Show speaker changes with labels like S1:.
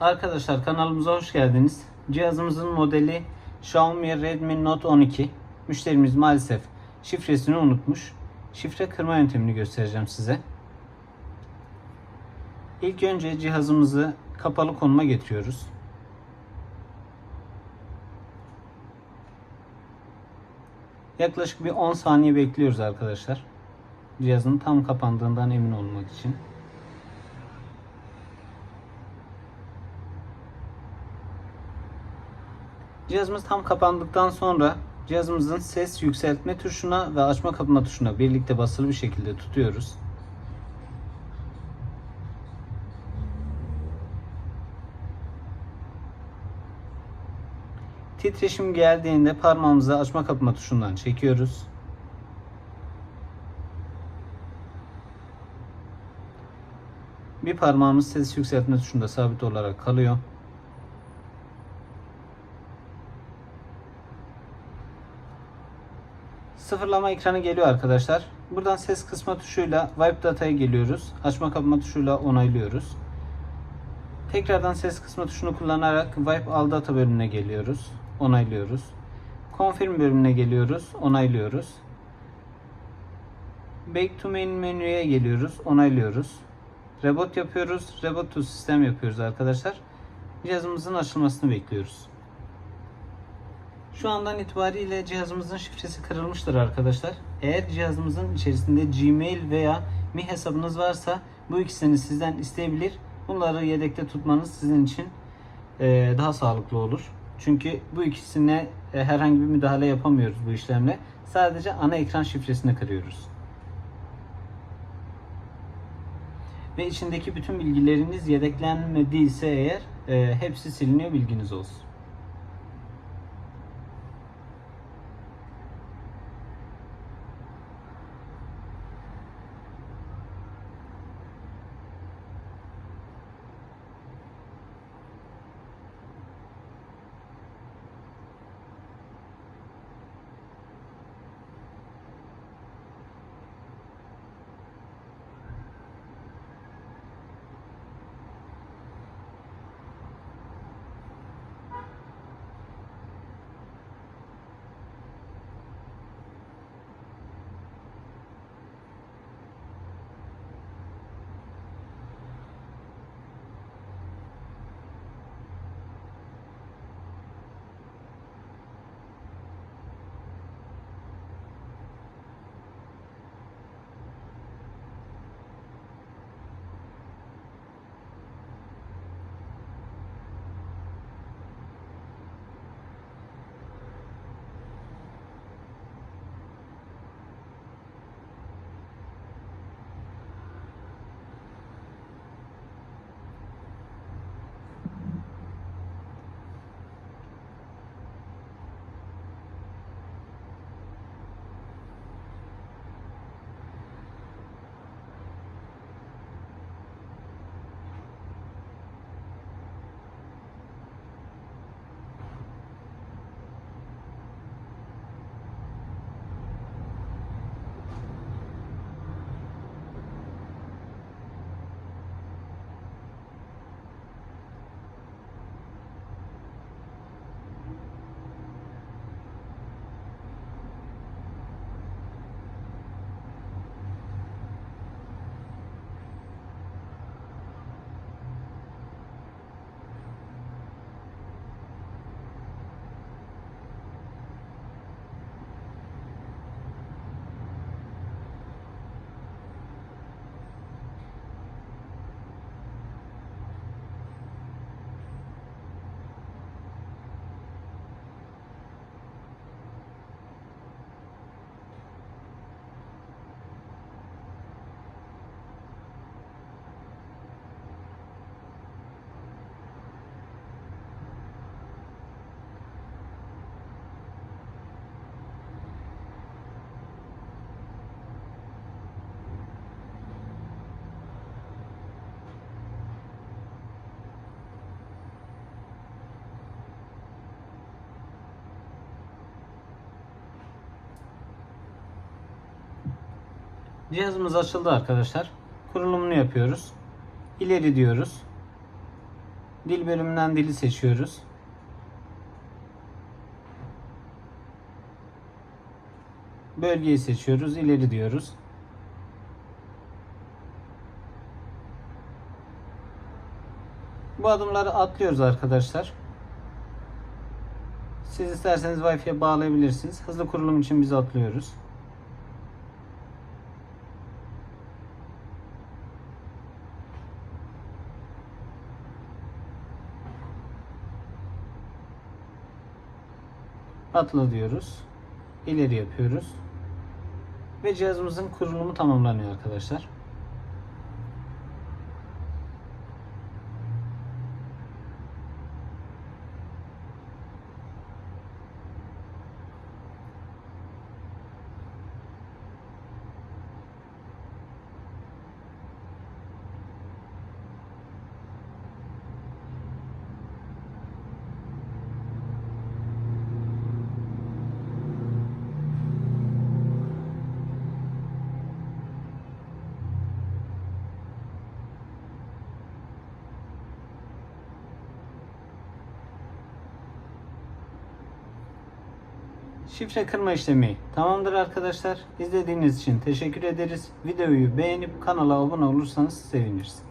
S1: Arkadaşlar kanalımıza hoş geldiniz. Cihazımızın modeli Xiaomi Redmi Note 12. Müşterimiz maalesef şifresini unutmuş. Şifre kırma yöntemini göstereceğim size. İlk önce cihazımızı kapalı konuma getiriyoruz. Yaklaşık bir 10 saniye bekliyoruz arkadaşlar. Cihazın tam kapandığından emin olmak için. Cihazımız tam kapandıktan sonra cihazımızın ses yükseltme tuşuna ve açma kapama tuşuna birlikte basılı bir şekilde tutuyoruz. Titreşim geldiğinde parmağımızı açma kapama tuşundan çekiyoruz. Bir parmağımız ses yükseltme tuşunda sabit olarak kalıyor. Sıfırlama ekranı geliyor arkadaşlar. Buradan ses kısma tuşuyla Wipe Data'ya geliyoruz. Açma kapama tuşuyla onaylıyoruz. Tekrardan ses kısma tuşunu kullanarak Wipe All Data bölümüne geliyoruz. Onaylıyoruz. Confirm bölümüne geliyoruz. Onaylıyoruz. Back to main menüye geliyoruz. Onaylıyoruz. Reboot yapıyoruz. Reboot to sistem yapıyoruz arkadaşlar. Cihazımızın açılmasını bekliyoruz. Şu andan itibariyle cihazımızın şifresi kırılmıştır arkadaşlar. Eğer cihazımızın içerisinde Gmail veya Mi hesabınız varsa bu ikisini sizden isteyebilir. Bunları yedekte tutmanız sizin için e, daha sağlıklı olur. Çünkü bu ikisine e, herhangi bir müdahale yapamıyoruz bu işlemle. Sadece ana ekran şifresini kırıyoruz. Ve içindeki bütün bilgileriniz yedeklenmediyse eğer e, hepsi siliniyor bilginiz olsun. Cihazımız açıldı arkadaşlar. Kurulumunu yapıyoruz. İleri diyoruz. Dil bölümünden dili seçiyoruz. Bölgeyi seçiyoruz. ileri diyoruz. Bu adımları atlıyoruz arkadaşlar. Siz isterseniz Wi-Fi'ye bağlayabilirsiniz. Hızlı kurulum için biz atlıyoruz. Atla diyoruz. İleri yapıyoruz. Ve cihazımızın kurulumu tamamlanıyor arkadaşlar. Şifre kırma işlemi tamamdır arkadaşlar. İzlediğiniz için teşekkür ederiz. Videoyu beğenip kanala abone olursanız seviniriz.